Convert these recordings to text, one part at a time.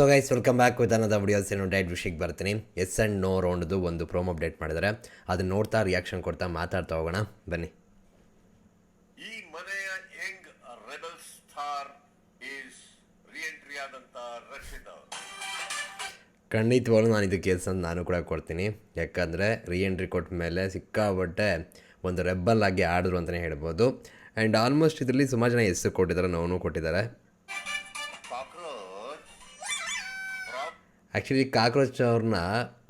So guys welcome back with ಅನ್ನದ videos ಏನು diet ವಿಷಯಕ್ಕೆ ಬರ್ತೀನಿ. ಎಸ್ ಆ್ಯಂಡ್ ನೋ ರೌಂಡ್ದು ಒಂದು ಪ್ರೋಮ್ ಅಪ್ಡೇಟ್ ಮಾಡಿದರೆ ಅದನ್ನ ನೋಡ್ತಾ ರಿಯಾಕ್ಷನ್ ಕೊಡ್ತಾ ಮಾತಾಡ್ತಾ ಹೋಗೋಣ. ಬನ್ನಿ. ಈ ಮನೆಯ young rebel star is reentry ಆದಂತ ರಕ್ಷಿತಾ ಖಂಡಿತವಾಗ್ಲೂ ನಾನು ಇದಕ್ಕೆ ಕೆಲಸ ನಾನು ಕೂಡ ಕೊಡ್ತೀನಿ. ಯಾಕಂದರೆ ರಿಎಂಟ್ರಿ ಕೊಟ್ಟ ಮೇಲೆ ಸಿಕ್ಕಾಬಟ್ಟೆ ಒಂದು ರೆಬ್ಬಲ್ ಆಗಿ ಆಡಿದ್ರು ಅಂತಲೇ ಹೇಳ್ಬೋದು. ಆ್ಯಂಡ್ ಆಲ್ಮೋಸ್ಟ್ ಇದರಲ್ಲಿ ಸುಮಾರು ಜನ ಹೆಸರು ಕೊಟ್ಟಿದ್ದಾರೆ ನೋವು ಕೊಟ್ಟಿದ್ದಾರೆ. ಆ್ಯಕ್ಚುಲಿ ಕಾಕ್ರೋಚ್ ಅವ್ರನ್ನ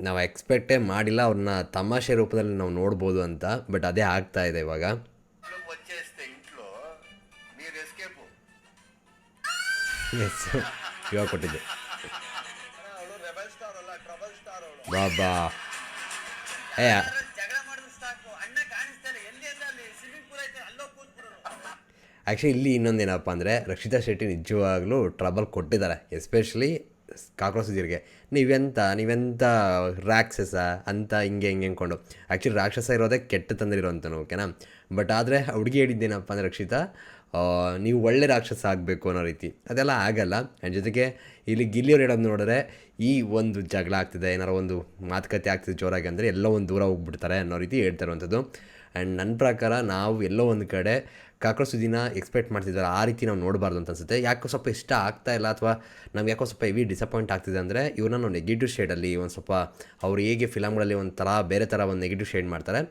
ನಾವು ಎಕ್ಸ್ಪೆಕ್ಟೇ ಮಾಡಿಲ್ಲ. ಅವ್ರನ್ನ ತಮಾಷೆ ರೂಪದಲ್ಲಿ ನಾವು ನೋಡ್ಬೋದು ಅಂತ ಬಟ್ ಅದೇ ಆಗ್ತಾ ಇದೆ ಇವಾಗ. ಎಸ್ ಇವಾಗ ಕೊಟ್ಟಿದ್ದೆ. ಬಾಬಾ ಏ ಆ್ಯಕ್ಚುಲಿ ಇಲ್ಲಿ ಇನ್ನೊಂದೇನಪ್ಪ ಅಂದರೆ ರಕ್ಷಿತಾ ಶೆಟ್ಟಿ ನಿಜವಾಗ್ಲೂ ಟ್ರಬಲ್ ಕೊಟ್ಟಿದ್ದಾರೆ ಎಸ್ಪೆಷಲಿ ಕಾಕ್ರೋಚ್ ಜೀರಿಗೆ. ನೀವೆಂತ ನೀವೆಂತ ರಾಕ್ಷಸ ಅಂತ ಹಿಂಗೆ ಹಿಂಗೆ ಅಂದ್ಕೊಂಡು ಆ್ಯಕ್ಚುಲಿ ರಾಕ್ಷಸ ಇರೋದೇ ಕೆಟ್ಟ ತಂದಿರೋಂಥನು ಓಕೆನಾ ಬಟ್ ಆದರೆ ಹುಡುಗಿ ಹೇಳಿದ್ದೇನಪ್ಪ ಅಂದರೆ ರಕ್ಷಿತಾ ನೀವು ಒಳ್ಳೆ ರಾಕ್ಷಸ ಆಗಬೇಕು ಅನ್ನೋ ರೀತಿ. ಅದೆಲ್ಲ ಆಗಲ್ಲ. ಆ್ಯಂಡ್ ಜೊತೆಗೆ ಇಲ್ಲಿ ಗಿಲ್ಲಿಯವ್ರು ಹೇಳೋದು ನೋಡಿದ್ರೆ ಈ ಒಂದು ಜಗಳ ಆಗ್ತಿದೆ, ಏನಾರ ಒಂದು ಮಾತುಕತೆ ಆಗ್ತಿದೆ ಜೋರಾಗಿ ಅಂದರೆ ಎಲ್ಲೋ ಒಂದು ದೂರ ಹೋಗ್ಬಿಡ್ತಾರೆ ಅನ್ನೋ ರೀತಿ ಹೇಳ್ತಾ ಇರುವಂಥದ್ದು. ಆ್ಯಂಡ್ ನನ್ನ ಪ್ರಕಾರ ನಾವು ಎಲ್ಲೋ ಒಂದು ಕಡೆ ಕಾಕ್ರೋಚ್ ಸುದ್ದಿನ ಎಕ್ಸ್ಪೆಕ್ಟ್ ಮಾಡ್ತಿದ್ದಾರೆ ಆ ರೀತಿ ನಾವು ನೋಡಬಾರ್ದು ಅಂತ ಅನ್ಸುತ್ತೆ. ಯಾಕೋ ಸ್ವಲ್ಪ ಇಷ್ಟ ಆಗ್ತಾ ಇಲ್ಲ ಅಥವಾ ನಮ್ಗೆ ಯಾಕೋ ಸ್ವಲ್ಪ ಹೆವಿ ಡಿಸಪಾಯಿಂಟ್ ಆಗ್ತಿದೆ ಅಂದರೆ ಇವ್ರನ್ನ ನಾವು ನೆಗೆಟಿವ್ ಶೇಡಲ್ಲಿ ಒಂದು ಸ್ವಲ್ಪ ಅವ್ರು ಹೇಗೆ ಫಿಲಮ್ಗಳಲ್ಲಿ ಒಂದು ಥರ ಬೇರೆ ಥರ ಒಂದು ನೆಗೆಟಿವ್ ಶೇಡ್ ಮಾಡ್ತಾರೆ,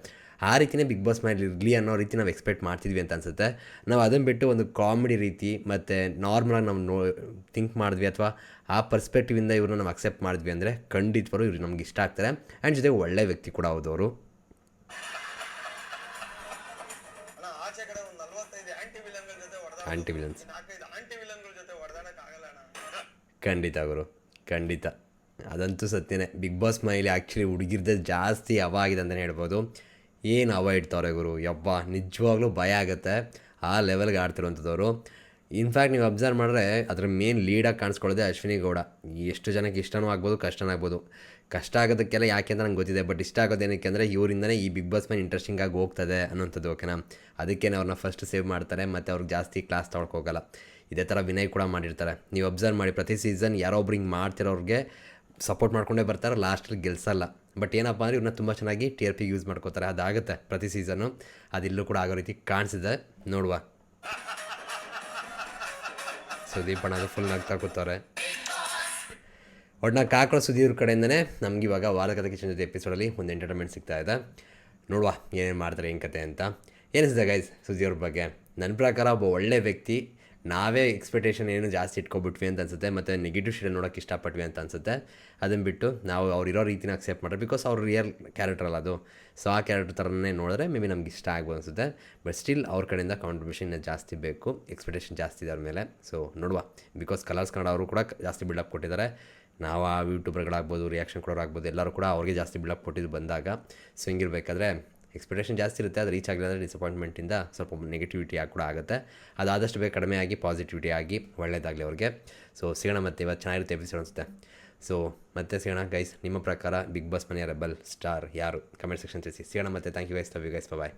ಆ ರೀತಿನೇ ಬಿಗ್ ಬಾಸ್ ಮೇಲೆ ಇರಲಿ ಅನ್ನೋ ರೀತಿ ನಾವು ಎಕ್ಸ್ಪೆಕ್ಟ್ ಮಾಡ್ತಿದ್ವಿ ಅಂತ ಅನ್ಸುತ್ತೆ. ನಾವು ಅದನ್ನು ಬಿಟ್ಟು ಒಂದು ಕಾಮಿಡಿ ರೀತಿ ಮತ್ತು ನಾರ್ಮಲಾಗಿ ನಾವು ನೋ ಥಿಂಕ್ ಮಾಡಿದ್ವಿ ಅಥವಾ ಆ ಪರ್ಸ್ಪೆಕ್ಟಿವಿಂದ ಇವ್ರನ್ನ ನಾವು ಅಕ್ಸೆಪ್ಟ್ ಮಾಡಿದ್ವಿ ಅಂದರೆ ಖಂಡಿತವರು ಇವ್ರು ನಮ್ಗೆ ಇಷ್ಟ ಆಗ್ತಾರೆ. ಆ್ಯಂಡ್ ಜೊತೆಗೆ ಒಳ್ಳೆ ವ್ಯಕ್ತಿ ಕೂಡ ಹೌದು ಆಂಟಿ ವಿಲನ್ಸ್ ಖಂಡಿತ ಗುರು ಖಂಡಿತ. ಅದಂತೂ ಸತ್ಯನೇ. ಬಿಗ್ ಬಾಸ್ ಮೈಲಿ ಆ್ಯಕ್ಚುಲಿ ಹುಡುಗಿರ್ದೆ ಜಾಸ್ತಿ ಹವ ಆಗಿದೆ ಅಂತಲೇ ಹೇಳ್ಬೋದು. ಏನು ಹವ ಇಡ್ತಾವ್ರೆ ಗುರು? ಯಬ್ಬ ನಿಜವಾಗ್ಲೂ ಭಯ ಆಗುತ್ತೆ. ಆ ಲೆವೆಲ್ಗೆ ಆಡ್ತಿರುವಂಥದ್ದವರು ಇನ್ಫ್ಯಾಕ್ಟ್ ನೀವು ಅಬ್ಸರ್ವ್ ಮಾಡಿದ್ರೆ ಅದರ ಮೇನ್ ಲೀಡಾಗಿ ಕಾಣಿಸ್ಕೊಳ್ಳೋದೆ ಅಶ್ವಿನಿ ಗೌಡ. ಎಷ್ಟು ಜನಕ್ಕೆ ಇಷ್ಟನೂ ಆಗ್ಬೋದು, ಕಷ್ಟನೂ ಆಗ್ಬೋದು. ಕಷ್ಟ ಆಗೋದಕ್ಕೆಲ್ಲ ಯಾಕೆ ಅಂತ ನಂಗೆ ಗೊತ್ತಿದೆ ಬಟ್ ಇಷ್ಟ ಆಗೋದೇನಕ್ಕೆ ಅಂದರೆ ಇವರಿಂದನೇ ಈ ಬಿಗ್ ಬಾಸ್ ಮೇಲೆ ಇಂಟ್ರೆಸ್ಟಿಂಗ್ ಆಗಿ ಹೋಗ್ತದೆ ಅನ್ನೋಂಥದ್ದು ಓಕೆನಾ ಅದಕ್ಕೆ ಅವ್ರನ್ನ ಫಸ್ಟ್ ಸೇವ್ ಮಾಡ್ತಾರೆ, ಮತ್ತು ಅವ್ರಿಗೆ ಜಾಸ್ತಿ ಕ್ಲಾಸ್ ತೊಳ್ಕೋಗಲ್ಲ ಇದೇ ಥರ ವಿನಯ್ ಕೂಡ ಮಾಡಿರ್ತಾರೆ. ನೀವು ಅಬ್ಸರ್ವ್ ಮಾಡಿ, ಪ್ರತಿ ಸೀಸನ್ ಯಾರೋ ಒಬ್ರು ಹಿಂಗೆ ಮಾಡ್ತಿರೋರಿಗೆ ಸಪೋರ್ಟ್ ಮಾಡ್ಕೊಂಡೇ ಬರ್ತಾರೆ ಲಾಸ್ಟಲ್ಲಿ ಗೆಲ್ಸಲ್ಲ. ಬಟ್ ಏನಪ್ಪ ಅಂದರೆ ಇವ್ರನ್ನ ತುಂಬ ಚೆನ್ನಾಗಿ ಟಿ ಆರ್ ಪಿ ಯೂಸ್ ಮಾಡ್ಕೋತಾರೆ. ಅದಾಗುತ್ತೆ ಪ್ರತಿ ಸೀಸನ್ನು ಅದಿಲ್ಲೂ ಕೂಡ ಆಗೋ ರೀತಿ ಕಾಣಿಸಿದೆ. ನೋಡುವ. ಸುದೀಪ್ ಅಣ್ಣ ಫುಲ್ ನಗ್ತಾ ಒಟ್ನ ಕಾಕಳ ಸುದೀವ್ರ ಕಡೆಯಿಂದನೇ ನಮ್ಗೆ ಇವಾಗ ವಾರಕದ ಕಿಚನ್ ಜೊತೆ ಎಪಿಸೋಡಲ್ಲಿ ಒಂದು ಎಂಟರ್ಟೈನ್ಮೆಂಟ್ ಸಿಗ್ತಾ ಇದೆ. ನೋಡುವ ಏನೇನು ಮಾಡ್ತಾರೆ ಏನು ಕತೆ ಅಂತ. ಏನಿಸಿದೆ ಗೈಸ್ ಸುದೀರ್ ಬಗ್ಗೆ? ನನ್ನ ಪ್ರಕಾರ ಒಬ್ಬ ಒಳ್ಳೆ ವ್ಯಕ್ತಿ ನಾವೇ ಎಕ್ಸ್ಪೆಕ್ಟೇಷನ್ ಏನು ಜಾಸ್ತಿ ಇಟ್ಕೊಬಿಟ್ವಿ ಅಂತ ಅನ್ಸುತ್ತೆ, ಮತ್ತು ನೆಗೆಟಿವ್ ಶೇಡ್ ನೋಡೋಕೆ ಇಷ್ಟಪಟ್ವಿ ಅಂತ ಅನ್ಸುತ್ತೆ. ಅದನ್ನು ಬಿಟ್ಟು ನಾವು ಅವ್ರು ಇರೋ ರೀತಿನ ಅಕ್ಸೆಪ್ಟ್ ಮಾಡೋದು ಬಿಕಾಸ್ ಅವ್ರು ರಿಯಲ್ ಕ್ಯಾರೆಕ್ಟರ್ ಅಲ್ಲ ಅದು. ಸೊ ಆ ಕ್ಯಾರೆಕ್ಟರ್ ಥರನೇ ನೋಡಿದ್ರೆ ಮೇ ಬಿ ನಮ್ಗೆ ಇಷ್ಟ ಆಗ್ಬೋದು ಅನ್ಸುತ್ತೆ. ಬಟ್ ಸ್ಟಿಲ್ ಅವ್ರ ಕಡೆಯಿಂದ ಕಾಂಟ್ರಿಬ್ಯೂಷನ್ ಜಾಸ್ತಿ ಬೇಕು ಎಕ್ಸ್ಪೆಕ್ಟೇಷನ್ ಜಾಸ್ತಿ ಇದೆ ಅವ್ರ ಮೇಲೆ. ಸೊ ನೋಡುವ. ಬಿಕಾಸ್ ಕಲರ್ಸ್ ಕನ್ನಡ ಅವರು ಕೂಡ ಜಾಸ್ತಿ ಬಿಲ್ಡಪ್ ಕೊಟ್ಟಿದ್ದಾರೆ. ನಾವು ಆ ಯೂಟ್ಯೂಬರ್ಗಳಾಗ್ಬೋದು ರಿಯಾಕ್ಷನ್ ಕೊಡೋರಾಗ್ಬೋದು, ಎಲ್ಲರೂ ಕೂಡ ಅವ್ರಿಗೆ ಜಾಸ್ತಿ ಬಿಲ್ಡಪ್ ಕೊಟ್ಟಿದ್ದು ಬಂದಾಗ. ಸೊ ಹಿಂಗಿರ್ಬೇಕಾದ್ರೆ ಎಕ್ಸ್ಪೆಕ್ಟೇಷನ್ ಜಾಸ್ತಿ ಇರುತ್ತೆ, ಅದು ರೀಚ್ ಆಗಲಿಲ್ಲ ಅಂದರೆ ಡಿಸಪಾಯಿಂಟ್ಮೆಂಟಿಂದ ಸ್ವಲ್ಪ ನೆಗೆಟಿವಿಟಿ ಆಗಿ ಕೂಡ ಆಗುತ್ತೆ. ಅದಾದಷ್ಟು ಬೇಗ ಕಡಿಮೆ ಆಗಿ ಪಾಸಿಟಿವಿಟಿ ಆಗಿ ಒಳ್ಳೆಯದಾಗಲಿ ಅವ್ರಿಗೆ. ಸೊ ಸಿಗೋಣ ಮತ್ತೆ, ಇವತ್ತು ಚೆನ್ನಾಗಿರುತ್ತೆ ಎಪಿಸೋಡ್ ಅನಿಸುತ್ತೆ. ಸೊ ಮತ್ತೆ ಸಿಗೋಣ ಗೈಸ್ ನಿಮ್ಮ ಪ್ರಕಾರ ಬಿಗ್ ಬಾಸ್ ಮನೆಯ ರೆಬಲ್ ಸ್ಟಾರ್ ಯಾರು? ಕಮೆಂಟ್ ಸೆಕ್ಷನ್ ತಿಳಿಸಿ. ಸಿಗೋಣ ಮತ್ತೆ thank you guys love you guys bye